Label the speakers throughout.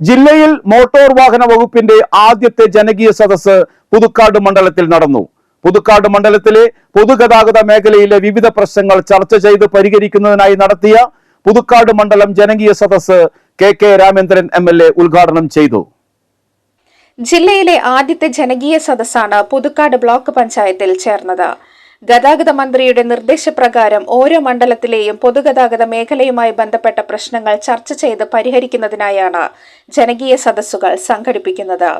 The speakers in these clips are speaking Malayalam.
Speaker 1: ജില്ലയിൽ മോട്ടോർ വാഹന വകുപ്പിന്റെ ആദ്യത്തെ ജനകീയ സദസ് പുതുക്കാട് മണ്ഡലത്തിൽ നടന്നു. പുതുക്കാട് മണ്ഡലത്തിലെ പൊതുഗതാഗത മേഖലയിലെ വിവിധ പ്രശ്നങ്ങൾ ചർച്ച ചെയ്ത് പരിഹരിക്കുന്നതിനായി നടത്തിയ പുതുക്കാട് മണ്ഡലം ജനകീയ സദസ് K K Ramendran M L A ഉദ്ഘാടനം ചെയ്തു.
Speaker 2: ജില്ലയിലെ ആദ്യത്തെ ജനകീയ സദസ്സാണ് പുതുക്കാട് ബ്ലോക്ക് പഞ്ചായത്തിൽ ചേർന്നത്. ഗതാഗത മന്ത്രിയുടെ നിർദ്ദേശപ്രകാരം ഓരോ മണ്ഡലത്തിലെയും പൊതുഗതാഗത മേഖലയുമായി ബന്ധപ്പെട്ട പ്രശ്നങ്ങൾ ചർച്ച ചെയ്ത് പരിഹരിക്കുന്നതിനായാണ് ജനകീയ സദസ്സുകൾ സംഘടിപ്പിക്കുന്നത്.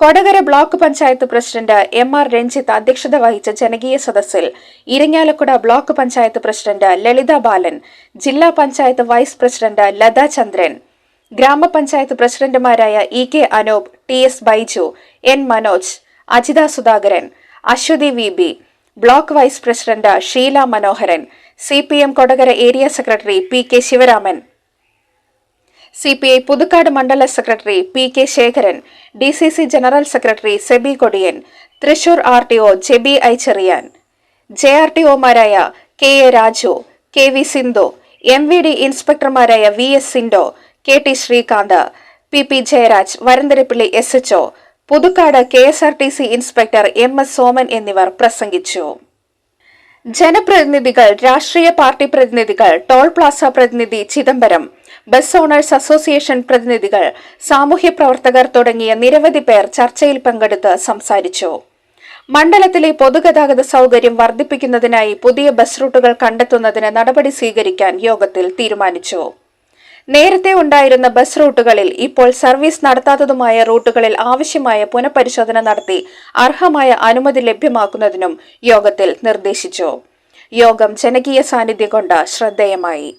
Speaker 2: Kodakara block panchayat president M R Ranjith അധ്യക്ഷത വഹിച്ച ജനകീയ സദസ്സിൽ ഇരിങ്ങാലക്കുട ബ്ലോക്ക് പഞ്ചായത്ത് പ്രസിഡന്റ് ലളിത ബാലൻ ജില്ലാ പഞ്ചായത്ത് വൈസ് പ്രസിഡന്റ് ലത ചന്ദ്രൻ ഗ്രാമപഞ്ചായത്ത് പ്രസിഡന്റുമാരായ E K Anoop T S Baiju N Manoj Ajitha Sudhakaran Aswathy V B block vice president Sheela Manoharan C P M Kodakara area secretary P K Sivaraman. C P I Puthukkad Mandala secretary P K Sekharan D C C general secretary Seby Kodiyan Thrissur R T O Jeby I Cherian J R T ഒമാരായ K A Raju K V Sindhu M V D ഇൻസ്പെക്ടർമാരായ V S Sindo K T Sreekanth P P Jayaraj Varantharappilly S H Puthukkad K S R T C inspector M S Soman എന്നിവർ പ്രസംഗിച്ചു. ജനപ്രതിനിധികൾ രാഷ്ട്രീയ പാർട്ടി പ്രതിനിധികൾ ടോൾ പ്ലാസ പ്രതിനിധി ചിദംബരം ബസ് ഓണേഴ്സ് അസോസിയേഷൻ പ്രതിനിധികൾ സാമൂഹ്യ പ്രവർത്തകർ തുടങ്ങിയ നിരവധി പേർ ചർച്ചയിൽ പങ്കെടുത്ത് സംസാരിച്ചു. മണ്ഡലത്തിലെ പൊതുഗതാഗത സൗകര്യം വർദ്ധിപ്പിക്കുന്നതിനായി പുതിയ ബസ് റൂട്ടുകൾ കണ്ടെത്തുന്നതിന് നടപടി സ്വീകരിക്കാൻ യോഗത്തിൽ തീരുമാനിച്ചു. നേരത്തെ ഉണ്ടായിരുന്ന ബസ് റൂട്ടുകളിൽ ഇപ്പോൾ സർവീസ് നടത്താത്തതുമായ റൂട്ടുകളിൽ ആവശ്യമായ പുനഃപരിശോധന നടത്തി അർഹമായ അനുമതി ലഭ്യമാക്കുന്നതിനും യോഗത്തിൽ നിർദ്ദേശിച്ചു. യോഗം ജനകീയ സാന്നിധ്യം കൊണ്ട് ശ്രദ്ധേയമായി.